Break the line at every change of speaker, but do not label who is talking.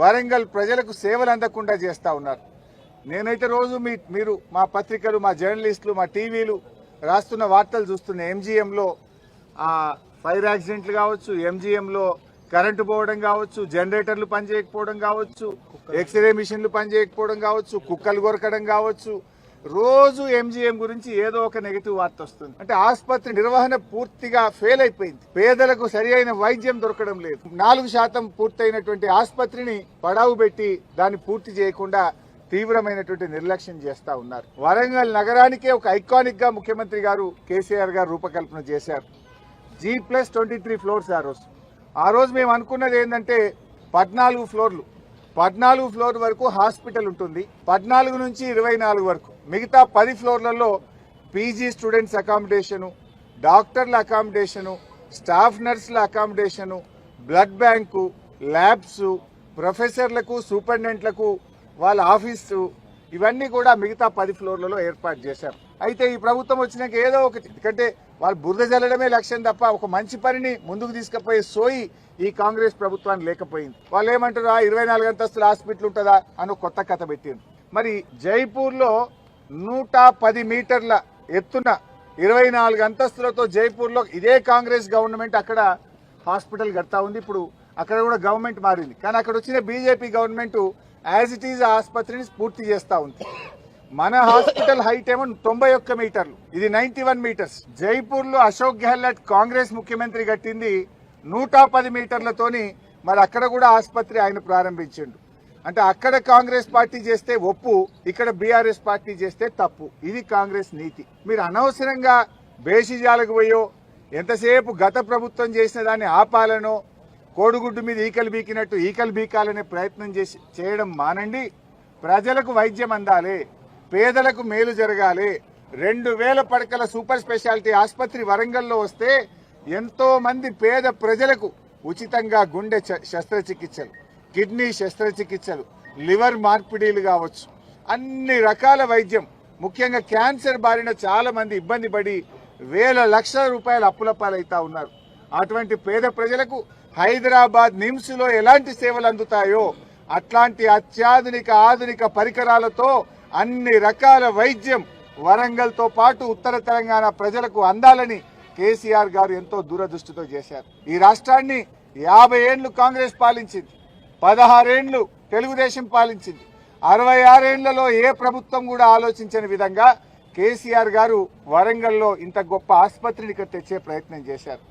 వరంగల్ ప్రజలకు సేవలు అందకుండా చేస్తూ ఉన్నారు. నేనైతే రోజు మీ మీరు మా పత్రికలు మా జర్నలిస్టులు మా టీవీలు రాస్తున్న వార్తలు చూస్తున్న ఎంజీఎంలో ఫైర్ యాక్సిడెంట్లు కావచ్చు ఎంజీఎంలో కరెంటు పోవడం కావచ్చు జనరేటర్లు పనిచేయకపోవడం కావచ్చు ఎక్స్రే మిషన్లు పనిచేయకపోవడం కావచ్చు కుక్కలు కొరకడం కావచ్చు రోజు ఎంజీఎం గురించి ఏదో ఒక నెగిటివ్ వార్త వస్తుంది. అంటే ఆసుపత్రి నిర్వహణ పూర్తిగా ఫెయిల్ అయిపోయింది. పేదలకు సరి అయిన వైద్యం దొరకడం లేదు. నాలుగు శాతం పూర్తయినటువంటి ఆసుపత్రిని పడావు పెట్టి దాన్ని పూర్తి చేయకుండా తీవ్రమైనటువంటి నిర్లక్ష్యం చేస్తా ఉన్నారు. వరంగల్ నగరానికే ఒక ఐకానిక్గా ముఖ్యమంత్రి గారు కేసీఆర్ గారు రూపకల్పన చేశారు. G plus twenty three floors ఆ రోజు. ఆ రోజు మేము అనుకున్నది ఏంటంటే పద్నాలుగు ఫ్లోర్లు పద్నాలుగు ఫ్లోర్ వరకు హాస్పిటల్ ఉంటుంది. పద్నాలుగు నుంచి ఇరవై నాలుగు వరకు. మిగతా పది ఫ్లోర్లలో పీజీ స్టూడెంట్స్ అకామిడేషను డాక్టర్ల అకామిడేషను స్టాఫ్ నర్సుల అకామిడేషను బ్లడ్ బ్యాంకు ల్యాబ్స్ ప్రొఫెసర్లకు సూపరింటెండెంట్లకు వాళ్ళ ఆఫీసు ఇవన్నీ కూడా మిగతా పది ఫ్లోర్లలో ఏర్పాటు చేశారు. అయితే ఈ ప్రభుత్వం వచ్చినాక ఏదో ఒకటి ఎందుకంటే వాళ్ళు బురద జల్లడమే లక్ష్యం తప్ప ఒక మంచి పనిని ముందుకు తీసుకుపోయే సోయి ఈ కాంగ్రెస్ ప్రభుత్వానికి లేకపోయింది. వాళ్ళు ఏమంటారు "ఆ, ఇరవై నాలుగు అంతస్తుల హాస్పిటల్ ఉంటుందా? అని కొత్త కథ పెట్టింది మరి జైపూర్లో నూట పది మీటర్ల ఎత్తున ఇరవై నాలుగు అంతస్తులతో జైపూర్లో ఇదే కాంగ్రెస్ గవర్నమెంట్ అక్కడ హాస్పిటల్ కడతా ఉంది. ఇప్పుడు అక్కడ కూడా గవర్నమెంట్ మారింది. కానీ అక్కడ వచ్చిన BJP government as it is ఆసుపత్రిని పూర్తి చేస్తూ ఉంది. మన హాస్పిటల్ హైట్ ఏమో తొంభై ఒక్క మీటర్లు. ఇది నైన్టీ వన్ మీటర్స్. జైపూర్లో అశోక్ గెహ్లట్ కాంగ్రెస్ ముఖ్యమంత్రి కట్టింది నూట పది మీటర్లతోని మరి అక్కడ కూడా ఆసుపత్రి ఆయన ప్రారంభించిండు. అంటే అక్కడ కాంగ్రెస్ పార్టీ చేస్తే ఒప్పు ఇక్కడ బీఆర్ఎస్ పార్టీ చేస్తే తప్పు. ఇది కాంగ్రెస్ నీతి. మీరు అనవసరంగా బేసిజాలకు పోయో ఎంతసేపు గత ప్రభుత్వం చేసిన దాన్ని ఆపాలనో కోడిగుడ్డు మీద ఈకలు బీకినట్టు ఈకలు బీకాలనే ప్రయత్నం చేసి చేయడం మానండి. ప్రజలకు వైద్యం అందాలి. పేదలకు మేలు జరగాలి. రెండు వేల పడకల సూపర్ స్పెషాలిటీ ఆసుపత్రి వరంగల్లో వస్తే ఎంతో మంది పేద ప్రజలకు ఉచితంగా గుండె చ- శస్త్రచికిత్సలు. కిడ్నీ శస్త్రచికిత్సలు లివర్ మార్పిడీలు కావచ్చు. అన్ని రకాల వైద్యం. ముఖ్యంగా క్యాన్సర్ బారిన చాలా మంది ఇబ్బంది పడి వేల లక్షల రూపాయల అప్పుల పాలైతా ఉన్నారు. అటువంటి పేద ప్రజలకు హైదరాబాద్ నిమ్స్లో ఎలాంటి సేవలు అందుతాయో అట్లాంటి అత్యాధునిక ఆధునిక పరికరాలతో అన్ని రకాల వైద్యం వరంగల్తో పాటు ఉత్తర తెలంగాణ ప్రజలకు అందాలని కేసీఆర్ గారు ఎంతో దూరదృష్టితో చేశారు. ఈ రాష్ట్రాన్ని యాభై ఏండ్లు కాంగ్రెస్ పాలించింది. పదహారేండ్లు తెలుగుదేశం పాలించింది. అరవై ఆరేండ్లలో ఏ ప్రభుత్వం కూడా ఆలోచించని విధంగా కేసీఆర్ గారు వరంగల్లో ఇంత గొప్ప ఆసుపత్రిని తెచ్చే ప్రయత్నం చేశారు.